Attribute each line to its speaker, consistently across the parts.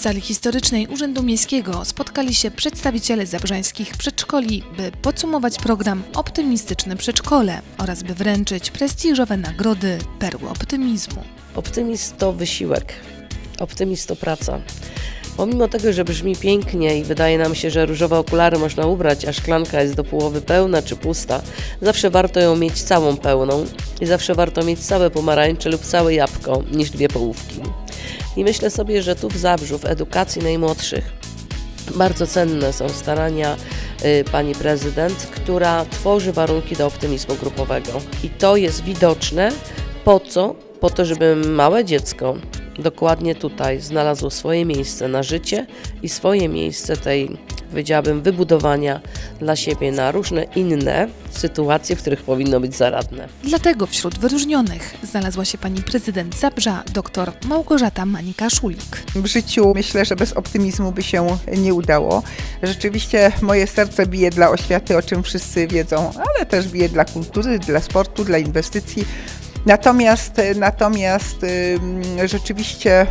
Speaker 1: sali historycznej Urzędu Miejskiego spotkali się przedstawiciele zabrzańskich przedszkoli, by podsumować program Optymistyczne Przedszkole oraz by wręczyć prestiżowe nagrody Perły Optymizmu.
Speaker 2: Optymizm to wysiłek, optymizm to praca. Pomimo tego, że brzmi pięknie i wydaje nam się, że różowe okulary można ubrać, a szklanka jest do połowy pełna czy pusta, zawsze warto ją mieć całą pełną i zawsze warto mieć całe pomarańcze lub całe jabłko niż dwie połówki. I myślę sobie, że tu w Zabrzu, w edukacji najmłodszych, bardzo cenne są starania y, pani prezydent, która tworzy warunki do optymizmu grupowego. I to jest widoczne po co? Po to, żeby małe dziecko dokładnie tutaj znalazło swoje miejsce na życie i swoje miejsce tej, powiedziałabym, wybudowania dla siebie na różne inne sytuacje, w których powinno być zaradne.
Speaker 1: Dlatego wśród wyróżnionych znalazła się pani prezydent Zabrza, dr Małgorzata Manika-Szulik.
Speaker 3: W życiu myślę, że bez optymizmu by się nie udało. Rzeczywiście moje serce bije dla oświaty, o czym wszyscy wiedzą, ale też bije dla kultury, dla sportu, dla inwestycji. Natomiast, natomiast rzeczywiście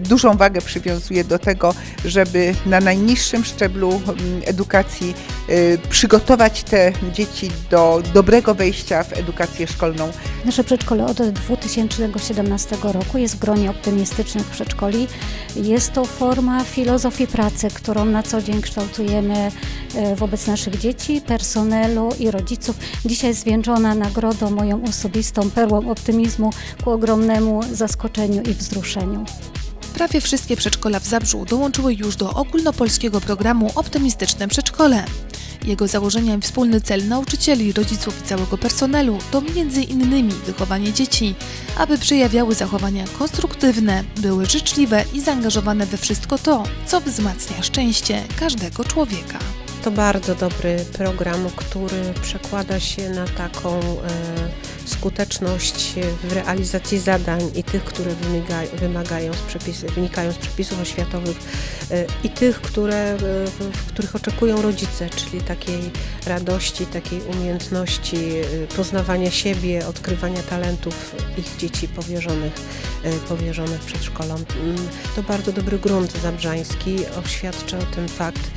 Speaker 3: dużą wagę przywiązuję do tego, żeby na najniższym szczeblu edukacji y, przygotować te dzieci do dobrego wejścia w edukację szkolną.
Speaker 4: Nasze przedszkole od 2017 roku jest w gronie optymistycznych przedszkoli. Jest to forma filozofii pracy, którą na co dzień kształtujemy e, wobec naszych dzieci, personelu i rodziców. Dzisiaj zwieńczona nagrodą moją osobistą perłą optymizmu ku ogromnemu zaskoczeniu i wzruszeniu.
Speaker 1: Prawie wszystkie przedszkola w Zabrzu dołączyły już do ogólnopolskiego programu Optymistyczne Przedszkole. Jego założeniem wspólny cel nauczycieli, rodziców i całego personelu to innymi wychowanie dzieci, aby przejawiały zachowania konstruktywne, były życzliwe i zaangażowane we wszystko to, co wzmacnia szczęście każdego człowieka.
Speaker 5: To bardzo dobry program, który przekłada się na taką e, skuteczność w realizacji zadań i tych, które wymagają z przepisy, wynikają z przepisów oświatowych e, i tych, które, e, których oczekują rodzice, czyli takiej radości, takiej umiejętności poznawania siebie, odkrywania talentów ich dzieci powierzonych, powierzonych przedszkolom. Mm, To bardzo dobry grunt zabrzański, oświadcza o tym fakt,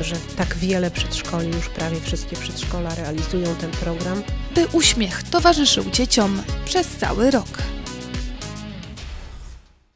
Speaker 5: że tak wiele przedszkoli, już prawie wszystkie przedszkola realizują ten program.
Speaker 1: By uśmiech towarzyszył dzieciom przez cały rok.